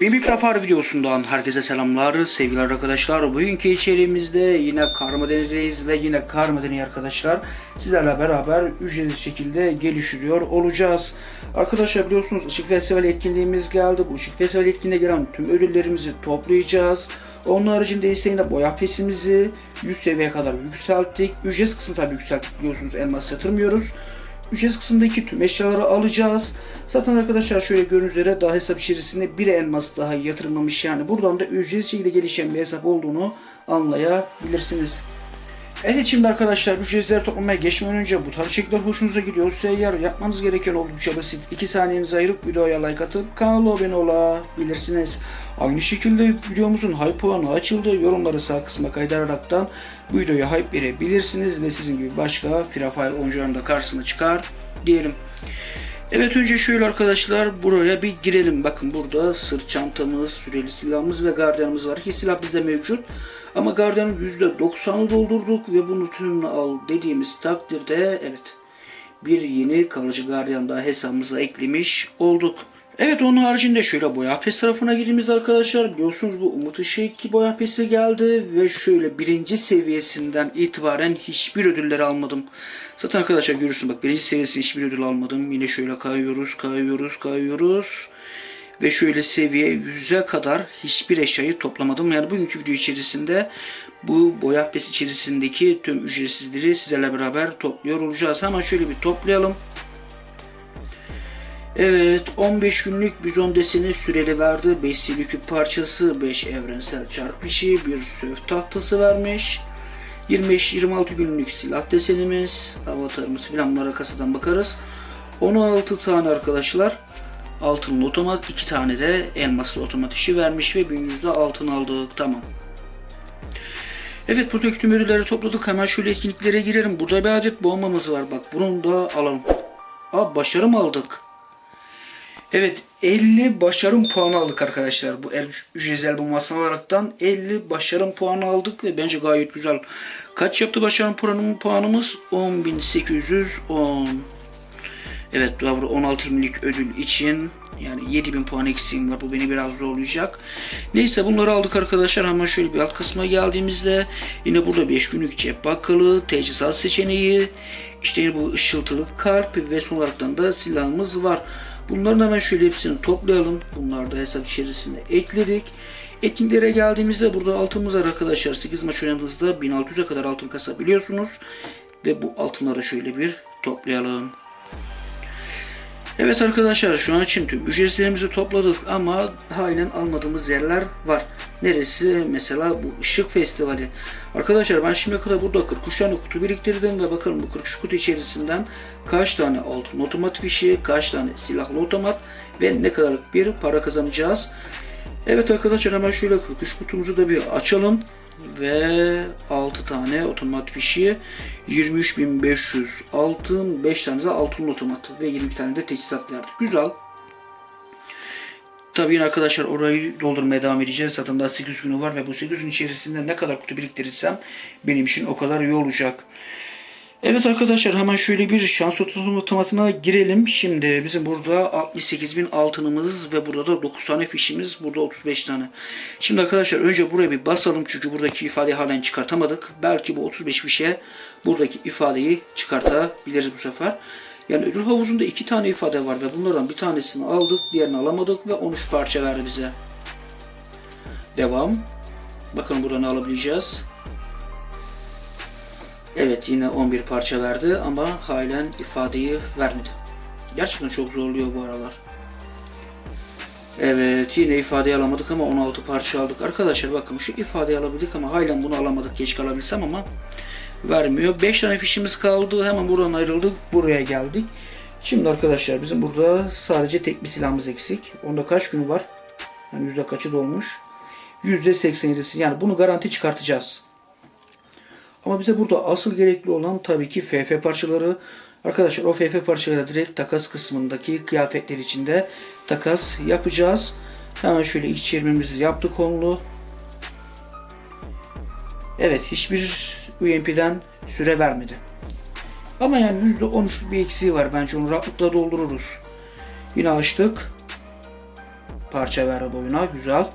Bir mikrofon videosundan herkese selamlar sevgili arkadaşlar. Bugünkü içeriğimizde yine Karmadeniz'deyiz ve yine Karmadeni arkadaşlar sizlerle beraber ücretsiz şekilde geliştiriyor olacağız. Arkadaşlar biliyorsunuz Işık Festivali etkinliğimiz geldi. Bu Işık Festivali etkinliğine gelen tüm ödüllerimizi toplayacağız. Onun haricinde ise yine boya pesimizi 100 seviyeye kadar yükselttik. Ücretsiz kısmı tabii yükselttik biliyorsunuz elmas yatırmıyoruz. Ücretsiz kısımdaki tüm eşyaları alacağız. Zaten arkadaşlar şöyle gördüğünüz üzere daha hesap içerisinde bir elmas daha yatırılmamış. Yani buradan da ücretsiz şekilde gelişen bir hesap olduğunu anlayabilirsiniz. Evet şimdi arkadaşlar ücretleri toplamaya geçmeden önce bu tarz içerikler hoşunuza gidiyorsa eğer yapmanız gereken oldukça basit. 2 saniyenizi ayırıp videoya like atıp kanala abone olabilirsiniz. Aynı şekilde videomuzun hype puanı açıldı. Yorumları sağ kısma kaydararaktan bu videoya hype verebilirsiniz ve sizin gibi başka Free Fire oyuncuların da karşısına çıkar diyelim. Evet önce şöyle arkadaşlar buraya bir girelim. Bakın burada sırt çantamız, süreli silahımız ve gardiyanımız var ki silah bizde mevcut. Ama gardiyanın %90'ı doldurduk ve bunu tümünü al dediğimiz takdirde evet bir yeni kalıcı gardiyan daha hesabımıza eklemiş olduk. Evet onun haricinde şöyle boya pes tarafına girdiğimizde arkadaşlar biliyorsunuz bu Umut Işık boya pesi geldi ve şöyle birinci seviyesinden itibaren hiçbir ödülleri almadım. Zaten arkadaşlar görürsün bak birinci seviyesi hiçbir ödül almadım. Yine şöyle kayıyoruz kayıyoruz kayıyoruz. Ve şöyle seviye 100'e kadar hiçbir eşyayı toplamadım. Yani bugünkü video içerisinde bu boya pes içerisindeki tüm ücretsizleri sizlerle beraber topluyor olacağız. Hemen şöyle bir toplayalım. Evet 15 günlük bizon deseni süreli verdi. 5 siliküp parçası, 5 evrensel çarp fişi, bir söv tahtası vermiş. 25-26 günlük silah desenimiz, avatarımız filan bunlara kasadan bakarız. 16 tane arkadaşlar altınlı otomat, 2 tane de elmaslı otomat işi vermiş ve 1100'de altın aldık. Tamam. Evet buradaki tüm ürünleri topladık. Hemen şöyle etkinliklere girelim. Burada bir adet bombamız var. Bak bunu da alalım. Aa başarı mı aldık? Evet 50 başarım puanı aldık arkadaşlar. Bu ücretsiz bombasını alaraktan 50 başarım puanı aldık bence gayet güzel. Kaç yaptı başarım puanım, puanımız? 10.810. Evet doğru 16 binlik ödül için yani 7000 puan eksiğim var. Bu beni biraz zorlayacak. Neyse bunları aldık arkadaşlar. Hemen şöyle bir alt kısma geldiğimizde yine burada 5 günlük cep bakkalı, teçhizat seçeneği, işte bu ışıltılı kalp ve son olaraktan da silahımız var. Bunların hemen şöyle hepsini toplayalım. Bunlar da hesap içerisinde ekledik. Etkinliklere geldiğimizde burada altımız var arkadaşlar. 8 maç oynadığınızda 1600'e kadar altın kasabiliyorsunuz. Ve bu altınları şöyle bir toplayalım. Evet arkadaşlar şu an için tüm ücretlerimizi topladık ama halen almadığımız yerler var. Neresi? Mesela bu ışık festivali. Arkadaşlar ben şimdiye kadar burada 43 tane kutu biriktirdim ve bakalım bu 43 kutu içerisinden kaç tane altın otomat fişi, kaç tane silahlı otomat ve ne kadarlık bir para kazanacağız. Evet arkadaşlar hemen şöyle 43 kutumuzu da bir açalım ve 6 tane otomat fişi 23.500 altın 5 tane de altın otomat ve 20 tane de teçhizat verdik. Güzel. Tabii arkadaşlar orayı doldurmaya devam edeceğiz. Zaten daha 8 günü var ve bu 8 gün içerisinde ne kadar kutu biriktirirsem benim için o kadar iyi olacak. Evet arkadaşlar hemen şöyle bir şans otomatına girelim. Şimdi bizim burada 68 bin altınımız ve burada da 9 tane fişimiz. Burada 35 tane. Şimdi arkadaşlar önce buraya bir basalım. Çünkü buradaki ifadeyi halen çıkartamadık. Belki bu 35 fişe buradaki ifadeyi çıkartabiliriz bu sefer. Yani ödül havuzunda iki tane ifade var ve bunlardan bir tanesini aldık. Diğerini alamadık ve 13 parça verdi bize. Devam. Bakın burada ne alabileceğiz. Evet yine 11 parça verdi ama halen ifadeyi vermedi. Gerçekten çok zorluyor bu aralar. Evet yine ifadeyi alamadık ama 16 parça aldık. Arkadaşlar bakın şu ifadeyi alabildik ama halen bunu alamadık. Geç kalabilsem ama vermiyor. 5 tane fişimiz kaldı. Hemen buradan ayrıldık. Buraya geldik. Şimdi arkadaşlar bizim burada sadece tek bir silahımız eksik. Onda kaç günü var? Yani yüzde kaçı dolmuş? Yüzde 87'si. Yani bunu garanti çıkartacağız. Ama bize burada asıl gerekli olan tabii ki FF parçaları. Arkadaşlar o FF parçaları direkt takas kısmındaki kıyafetler içinde takas yapacağız. Hemen şöyle iç çevirmemizi yaptık onlu. Evet hiçbir UMP'den süre vermedi. Ama yani %13'lük bir eksiği var. Bence onu rahatlıkla doldururuz. Yine açtık. parça verdi oyuna. Güzel.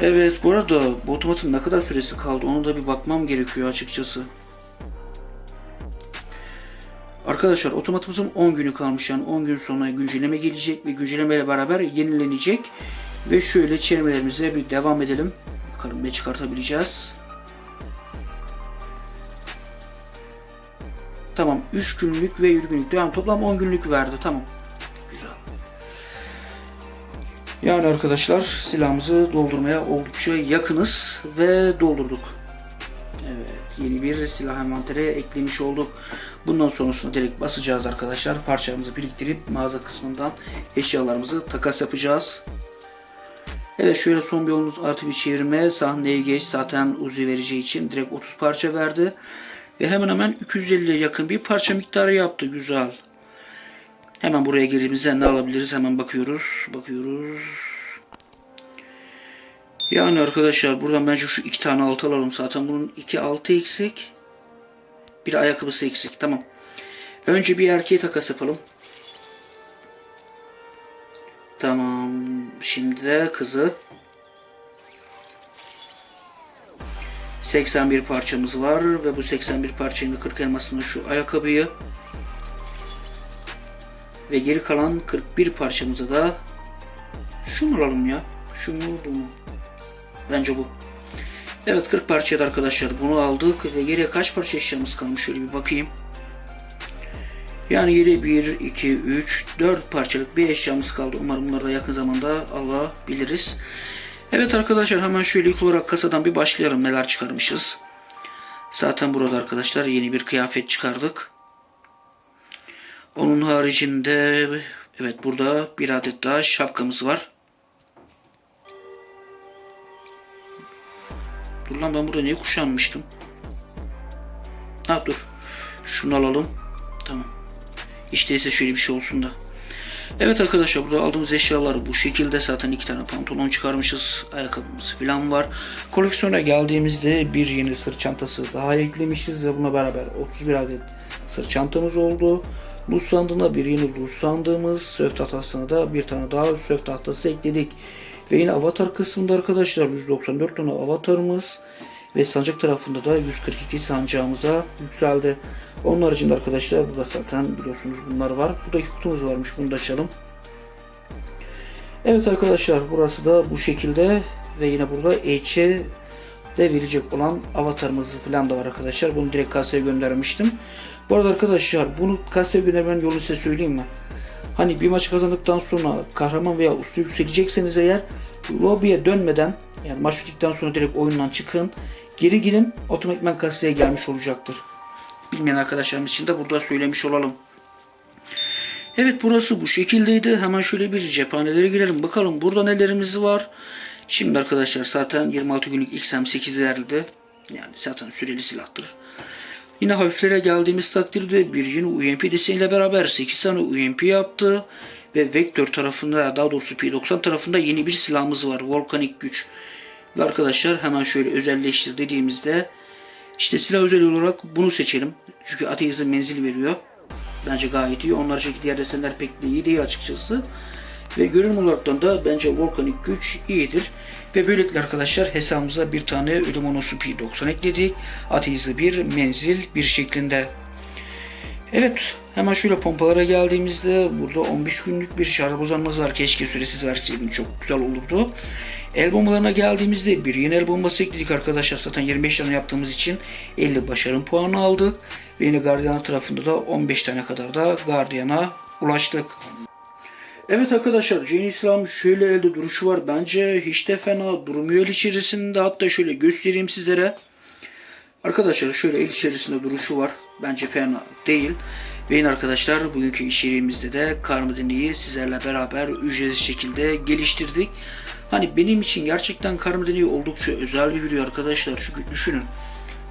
Evet bu arada bu otomatın ne kadar süresi kaldı onu da bir bakmam gerekiyor açıkçası. Arkadaşlar otomatımızın 10 günü kalmış yani 10 gün sonra güncelleme gelecek ve güncellemeyle beraber yenilenecek. Ve şöyle çevirmelerimize bir devam edelim. Bakalım ne çıkartabileceğiz. Tamam 3 günlük ve 7 günlük. Yani toplam 10 günlük verdi. Tamam. Yani arkadaşlar silahımızı doldurmaya oldukça yakınız ve doldurduk. Evet yeni bir silah envantere eklemiş olduk. Bundan sonrasında direkt basacağız arkadaşlar. Parçalarımızı biriktirip mağaza kısmından eşyalarımızı takas yapacağız. Evet şöyle son bir yolunu artı bir çevirme. Sahneye geç zaten uzi vereceği için direkt 30 parça verdi. Ve hemen hemen 250'ye yakın bir parça miktarı yaptı. Güzel. Hemen buraya girdiğimizde ne alabiliriz? Hemen bakıyoruz. Bakıyoruz. Yani arkadaşlar buradan bence şu iki tane altı alalım. Zaten bunun iki altı eksik. Bir ayakkabısı eksik. Tamam. Önce bir erkeğe takas yapalım. Tamam. Şimdi de kızı. 81 parçamız var ve bu 81 parçanın 40 elmasını şu ayakkabıyı ve geri kalan 41 parçamızı da şu mu alalım ya? Şu mu bu mu? Bence bu. Evet 40 parçaydı arkadaşlar. Bunu aldık ve geriye kaç parça eşyamız kalmış? Şöyle bir bakayım. Yani geri 1, 2, 3, 4 parçalık bir eşyamız kaldı. Umarım bunları da yakın zamanda alabiliriz. Evet arkadaşlar hemen şöyle ilk olarak kasadan bir başlayalım. Neler çıkarmışız. Zaten burada arkadaşlar yeni bir kıyafet çıkardık. Onun haricinde evet burada bir adet daha şapkamız var. Dur lan ben burada niye kuşanmıştım? Ha dur. Şunu alalım. Tamam. İşte ise şöyle bir şey olsun da. Evet arkadaşlar burada aldığımız eşyalar bu şekilde zaten iki tane pantolon çıkarmışız. Ayakkabımız falan var. Koleksiyona geldiğimizde bir yeni sırt çantası daha eklemişiz ve buna beraber 31 adet sırt çantamız oldu. Loot sandığına bir yeni loot sandığımız, sörf tahtasına da bir tane daha sörf tahtası ekledik. Ve yine avatar kısmında arkadaşlar 194 tane avatarımız ve sancak tarafında da 142 sancağımıza yükseldi. Onun haricinde arkadaşlar burada zaten biliyorsunuz bunlar var. Burada iki kutumuz varmış bunu da açalım. Evet arkadaşlar burası da bu şekilde ve yine burada H'e de verecek olan avatarımız falan da var arkadaşlar. Bunu direkt kasaya göndermiştim. Bu arada arkadaşlar bunu kasaya göndermenin yolunu size söyleyeyim mi? Hani bir maç kazandıktan sonra kahraman veya usta yükselecekseniz eğer lobiye dönmeden yani maç bittikten sonra direkt oyundan çıkın. Geri girin otomatikman kasaya gelmiş olacaktır. Bilmeyen arkadaşlarımız için de burada söylemiş olalım. Evet burası bu şekildeydi. Hemen şöyle bir cephanelere girelim. Bakalım burada nelerimiz var. Şimdi arkadaşlar zaten 26 günlük XM8'lerde yani zaten süreli silahtır. Yine hafiflere geldiğimiz takdirde bir yeni UMP deseniyle beraber 8 tane UMP yaptı. Ve Vektör tarafında daha doğrusu P90 tarafında yeni bir silahımız var. Volkanik güç. Ve arkadaşlar hemen şöyle özelleştir dediğimizde işte silah özel olarak bunu seçelim. Çünkü ateizm menzil veriyor. Bence gayet iyi. Onlar çünkü diğer desenler pek de iyi değil açıkçası. Ve görünüm olaraktan da bence volkanik güç iyidir. Ve böylelikle arkadaşlar hesabımıza bir tane ölüm onosu P90 ekledik. Ateizm bir menzil bir şeklinde. Evet hemen şöyle pompalara geldiğimizde burada 15 günlük bir şarj bozanımız var. Keşke süresiz verseydim çok güzel olurdu. El bombalarına geldiğimizde bir yeni el bombası ekledik arkadaşlar. Zaten 25 tane yaptığımız için 50 başarım puanı aldık. Ve yine Guardian tarafında da 15 tane kadar da Guardian'a ulaştık. Evet arkadaşlar Jane İslam'ın şöyle elde duruşu var. Bence hiç de fena durmuyor el içerisinde. Hatta şöyle göstereyim sizlere. Arkadaşlar şöyle el içerisinde duruşu var. Bence fena değil. Ve yine arkadaşlar bugünkü içeriğimizde de Karmadeni'yi sizlerle beraber ücretsiz şekilde geliştirdik. Hani benim için gerçekten Karmadeni oldukça özel bir video arkadaşlar. Çünkü düşünün.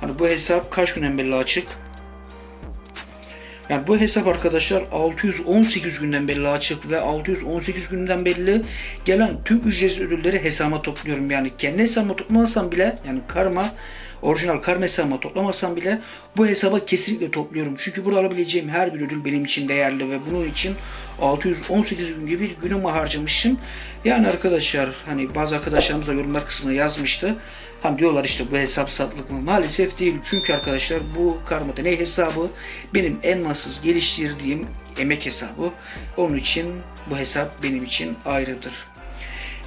Hani bu hesap kaç günden beri açık? Yani bu hesap arkadaşlar 618 günden belli açık ve 618 günden belli gelen tüm ücretsiz ödülleri hesaba topluyorum. Yani kendi hesabıma toplamasam bile yani karma orijinal karma hesabıma toplamasam bile bu hesaba kesinlikle topluyorum. Çünkü burada alabileceğim her bir ödül benim için değerli ve bunun için 618 gün gibi bir günümü harcamışım. Yani arkadaşlar hani bazı arkadaşlarımız da yorumlar kısmına yazmıştı. Hani diyorlar işte bu hesap satılık mı? Maalesef değil. Çünkü arkadaşlar bu karma deney hesabı benim en nasıl geliştirdiğim emek hesabı. Onun için bu hesap benim için ayrıdır.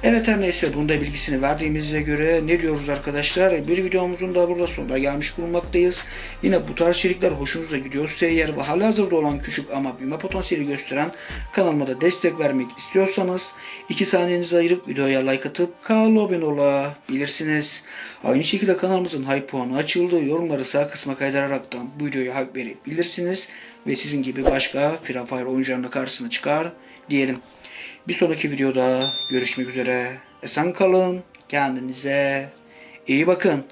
Evet her neyse bunda bilgisini verdiğimize göre ne diyoruz arkadaşlar? Bir videomuzun da burada sonuna gelmiş bulunmaktayız. Yine bu tarz içerikler hoşunuza gidiyorsa eğer ve halihazırda olan küçük ama büyüme potansiyeli gösteren kanalıma da destek vermek istiyorsanız 2 saniyenizi ayırıp videoya like atıp kanala abone olabilirsiniz. Aynı şekilde kanalımızın hype puanı açıldı. Yorumları sağ kısma kaydıraraktan bu videoya hak verebilirsiniz. Ve sizin gibi başka Free Fire oyuncularının karşısına çıkar diyelim. Bir sonraki videoda görüşmek üzere. Esen kalın. Kendinize iyi bakın.